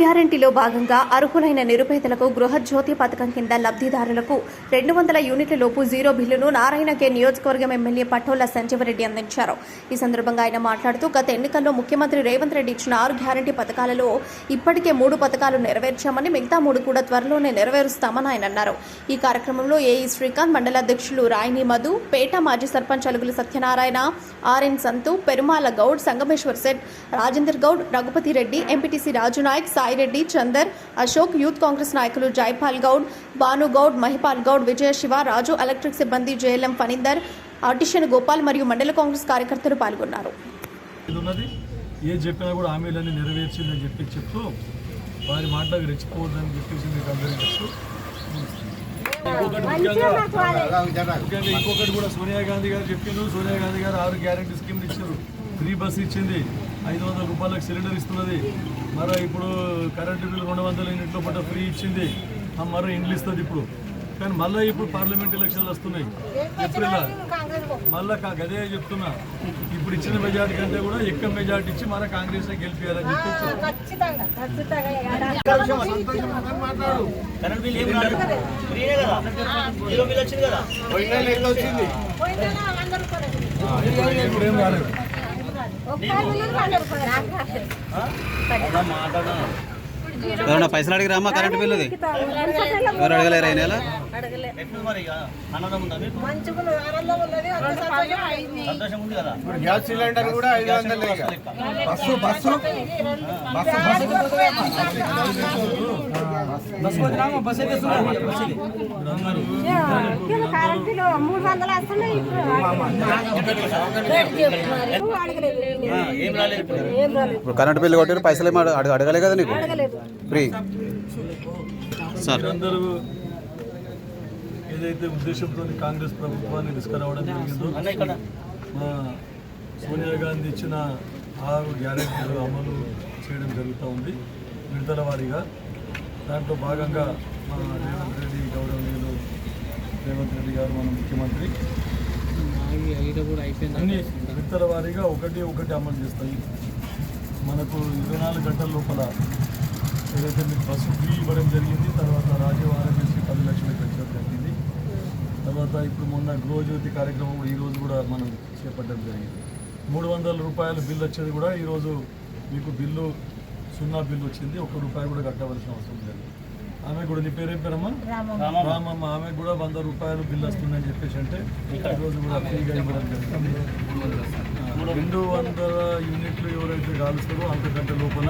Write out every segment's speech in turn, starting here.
గ్యారంటీలో భాగంగా అర్హులైన నిరుపేదలకు గృహజ్యోతి పథకం కింద లబ్ధిదారులకు రెండు వందల యూనిట్ల లోపు జీరో బిల్లును నారాయణ కే నియోజకవర్గం ఎమ్మెల్యే పటోల సంజీవరెడ్డి అందించారు. ఈ సందర్భంగా ఆయన మాట్లాడుతూ గత ఎన్నికల్లో ముఖ్యమంత్రి రేవంత్ రెడ్డి ఇచ్చిన ఆరు గ్యారంటీ పథకాలలో ఇప్పటికే మూడు పథకాలు నెరవేర్చామని మిగతా మూడు కూడా త్వరలోనే నెరవేరుస్తామని ఆయన అన్నారు. ఈ కార్యక్రమంలో ఏఈ శ్రీకాంత్ మండల అధ్యక్షులు రాయిని మధు పేట మాజీ సర్పంచ్ అలుగుల సత్యనారాయణ ఆర్ఎన్ సంతు పెరుమాల గౌడ్ సంగమేశ్వర్ సెట్ రాజేందర్ గౌడ్ రఘుపతి రెడ్డి ఎంపీటీసీ రాజు నాయక్ సాయిరెడ్డి చందర్ అశోక్ యూత్ కాంగ్రెస్ నాయకులు జైపాల్ గౌడ్ భానుగౌడ్ మహిపాల్ గౌడ్ విజయ శివ రాజు ఎలక్ట్రిక్ సిబ్బంది జేఎల్ఎం ఫణీందర్ ఆర్టిషన్ గోపాల్ మరియు మండల కాంగ్రెస్ కార్యకర్తలు పాల్గొన్నారు. ఏ చెప్పినా కూడా హామీలన్నీ నెరవేర్చిందని చెప్పి చెప్తూ వారి మాటలకు రెచ్చిపోవద్దని చెప్పేసి మీకు అందరికీ చెప్తూ. ఇంకొకటి కూడా సోనియా గాంధీ గారు చెప్పిండ్రు. సోనియా గాంధీ గారు ఆరు గ్యారంటీ స్కీమ్ ఇచ్చారు ఫ్రీ బస్ ఇచ్చింది. ఐదు వందల రూపాయలకు సిలిండర్ ఇస్తున్నది. మరి ఇప్పుడు కరెంటు బిల్లు రెండు వందల యూనిట్ల పూట ఫ్రీ ఇచ్చింది. ఆ మరో ఇండ్లు ఇస్తుంది ఇప్పుడు. కానీ మళ్ళీ ఇప్పుడు పార్లమెంట్ ఎలక్షన్లు వస్తున్నాయి. ఏప్రిల్ మళ్ళా కా- అదే చెప్తున్నా. ఇప్పుడు ఇచ్చిన మెజార్టీ కంటే కూడా ఎక్కువ మెజార్టీ ఇచ్చి మన కాంగ్రెస్ గెలిపించాలని చెప్పి ఇప్పుడు ఏం రాలేదు ఒక్క వంద రూపాయలు అలా మాట్లాడనా ఎవరన్నా పైసలు అడిగిరామా కరెంట్ బిల్లుది ఎవరు అడగలేరు అయిన గ్యాస్ సిలిండర్ కూడా ఐదు వందలు. Bus bus. మూడు వందలు వస్తున్నాయి ఇప్పుడు రాలేదు ఇప్పుడు కరెంట్ బిల్లు కొట్టారు పైసలు ఏమో అడగ అడగలే కదా నీకు? ఫ్రీ. సార్. అందరూ ఏదైతే ఉద్దేశంతో కాంగ్రెస్ ప్రభుత్వాన్ని తీసుకురావడం జరిగిందో మా సోనియా గాంధీ ఇచ్చిన ఆరు గ్యారెంటీలు అమలు చేయడం జరుగుతూ ఉంది విడతల వారీగా. దాంట్లో భాగంగా మన రేవంత్ రెడ్డి గౌరవనీయులు రేవంత్ రెడ్డి గారు మన ముఖ్యమంత్రి. అన్ని విడతల వారీగా ఒకటి ఒకటి అమలు చేస్తాయి. మనకు ఇరవై నాలుగు గంటల లోపల ఏదైతే మీకు బస్సు ఫ్రీ ఇవ్వడం జరిగింది తర్వాత రాజీవ్ ఆరోగ్యశ్రీ పది లక్షలు పెంచడం జరిగింది. తర్వాత ఇప్పుడు మొన్న గృహజ్యోతి కార్యక్రమం కూడా ఈరోజు కూడా మనం చేపట్టడం జరిగింది. మూడు వందల రూపాయల బిల్లు వచ్చేది కూడా ఈరోజు మీకు బిల్లు సున్నా బిల్లు వచ్చింది. ఒక్క రూపాయి కూడా కట్టవలసిన అవసరం లేదు. ఆమె కూడా నీ పేరేం పేరమ్మా? రామమ్మ. ఆమె కూడా వంద రూపాయలు బిల్లు వస్తుందని చెప్పేసి అంటే ఈరోజు కూడా ఫ్రీగా ఇవ్వడం జరిగింది. ఆ, రెండు వందల యూనిట్లు ఎవరైతే కాలుస్తారో అంతకంటే లోపల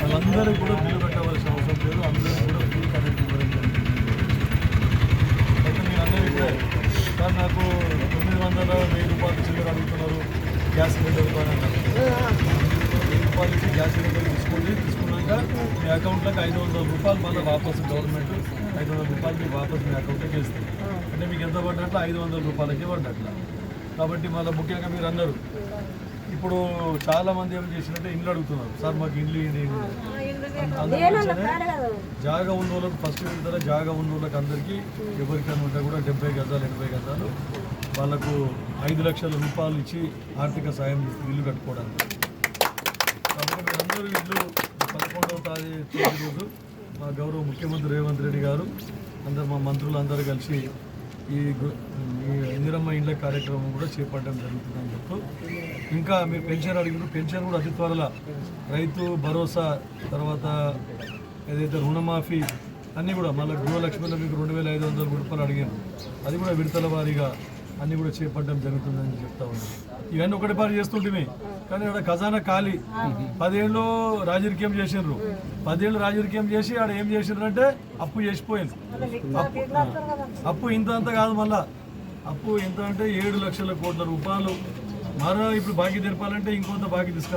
వాళ్ళందరికీ కూడా బిల్లు పెట్టవలసిన అవసరం లేదు. అందరూ కూడా బిల్లు కనెక్ట్ ఇవ్వడం జరిగింది. అయితే మీరు అందరూ సార్ నాకు తొమ్మిది వందల వెయ్యి రూపాయలు చిల్లర అడుగుతున్నారు గ్యాస్ సిలిండర్ పైన వెయ్యి రూపాయలు ఇచ్చి గ్యాస్ సిలిండర్ తీసుకోండి తీసుకున్నాక మీ అకౌంట్లోకి ఐదు వందల రూపాయలు మళ్ళీ వాపసు గవర్నమెంట్ ఐదు వందల రూపాయలు వాపసు మీ అకౌంట్లోకి వేస్తుంది. అంటే మీకు ఎంత పడ్డట్లు ఐదు వందల రూపాయలకి పడ్డట్ల. కాబట్టి మళ్ళీ ముఖ్యంగా మీరు అన్నారు. ఇప్పుడు చాలా మంది ఏం చేసినట్టే ఇండ్లు అడుగుతున్నారు. సార్ మాకు ఇండ్లు జాగా ఉన్న వాళ్ళకి ఫస్ట్ విడతల జాగా ఉన్న వాళ్ళకి అందరికీ ఎవరికైనా ఉంటే కూడా డెబ్బై గజాలు ఎనభై గజాలు వాళ్ళకు ఐదు లక్షల రూపాయలు ఇచ్చి ఆర్థిక సాయం ఇల్లు కట్టుకోవడానికి. కాబట్టి మీరందరూ ఇల్లు పదకొండవ తారీఖు రోజు మా గౌరవ ముఖ్యమంత్రి రేవంత్ రెడ్డి గారు అందరు మా మంత్రులు అందరూ కలిసి ఈ గు- ఈ ఇందిరమ్మ ఇండ్ల కార్యక్రమం కూడా చేపట్టడం జరుగుతుందని చెప్తూ ఇంకా మీరు పెన్షన్ అడిగిన పెన్షన్ కూడా అతి త్వరలో రైతు భరోసా తర్వాత ఏదైతే రుణమాఫీ అన్నీ కూడా మళ్ళీ గృహలక్ష్మిలో మీకు రెండు వేల ఐదు వందల రూపాయలు అడిగాను. అది కూడా విడతల వారీగా అన్నీ కూడా చేపట్టడం జరుగుతుందని చెప్తా ఉన్నాను ఇవన్నీ ఒకటి పని చేస్తుంటే కానీ ఇక్కడ ఖజానా ఖాళీ. పదేళ్ళు రాజకీయం చేసిండ్రు. పదేళ్ళు రాజకీయం చేసి ఆడ ఏం చేసిండ్రు అంటే అప్పు చేసిపోయింది. అప్పు అప్పు ఇంత అంత కాదు మళ్ళా. అప్పు ఎంత అంటే ఏడు లక్షల కోట్ల రూపాయలు. మరో ఇప్పుడు బాకీ తెరపాలంటే ఇంకొంత బాకీ తీసుకు